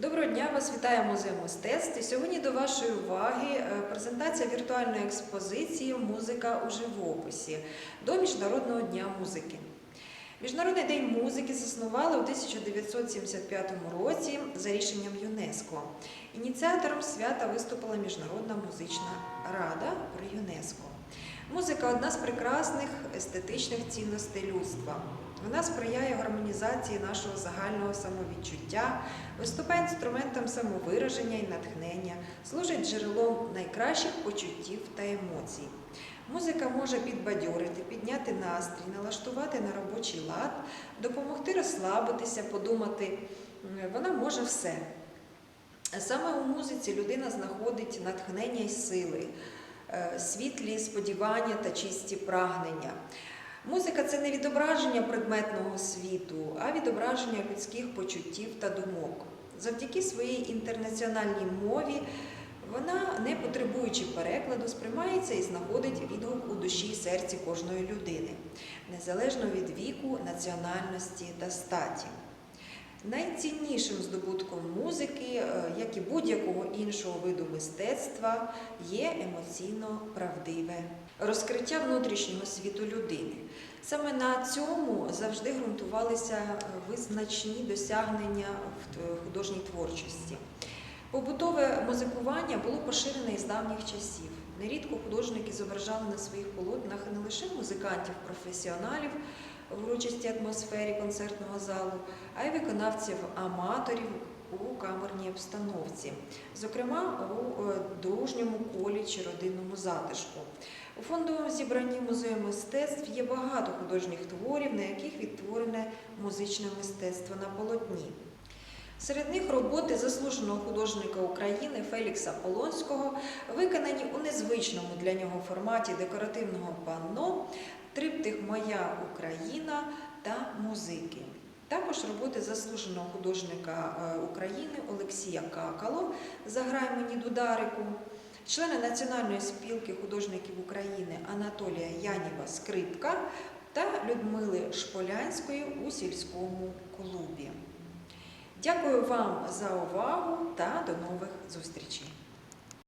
Доброго дня, вас вітає музей мистецтв. І сьогодні до вашої уваги е, презентація віртуальної експозиції Музика у живописі до Міжнародного дня музики. Міжнародний день музики заснували у 1975 році за рішенням ЮНЕСКО. Ініціатором свята виступила Міжнародна музична рада при ЮНЕСКО. Музика одна з прекрасних естетичних цінностей людства. Вона сприяє гармонізації нашого загального самовідчуття, виступає інструментом самовираження і натхнення, служить джерелом найкращих почуттів та емоцій. Музика може підбадьорити, підняти настрій, налаштувати на робочий лад, допомогти розслабитися, подумати. Вона може все. Саме у музиці людина знаходить натхнення і сили, світлі сподівання та чисті прагнення. Музика це не відображення предметного світу, а відображення людських почуттів та думок. Завдяки своїй інтернаціональній мові вона, не потребуючи перекладу, сприймається і знаходить відгук у душі і серці кожної людини, незалежно від віку, національності та статі. Найціннішим здобутком музики, е, як і будь-якого іншого виду мистецтва, є емоційно правдиве розкриття внутрішнього світу людини. Саме на цьому завжди ґрунтувалися е, визначні досягнення в художній творчості. Побутове музикування було поширене із давніх часів. Нерідко художники зображали на своїх полотнах не лише музикантів-професіоналів в урочистій атмосфері концертного залу, а й виконавців-аматорів у камерній обстановці, зокрема у е, дружньому колі чи родинному затишку. У фондовому зібранні музею мистецтв є багато художніх творів, на яких відтворене музичне мистецтво на полотні. Серед них роботи заслуженого художника України Фелікса Полонського, виконані у незвичному для нього форматі декоративного панно, триптих Моя Україна та музики. Також роботи заслуженого художника е, України Олексія Какало Заграй мені дударику, члена Національної спілки художників України Анатолія Яніва Скрипка та Людмили Шполянської у сільському клубі. Дякую вам за увагу та до нових зустрічей!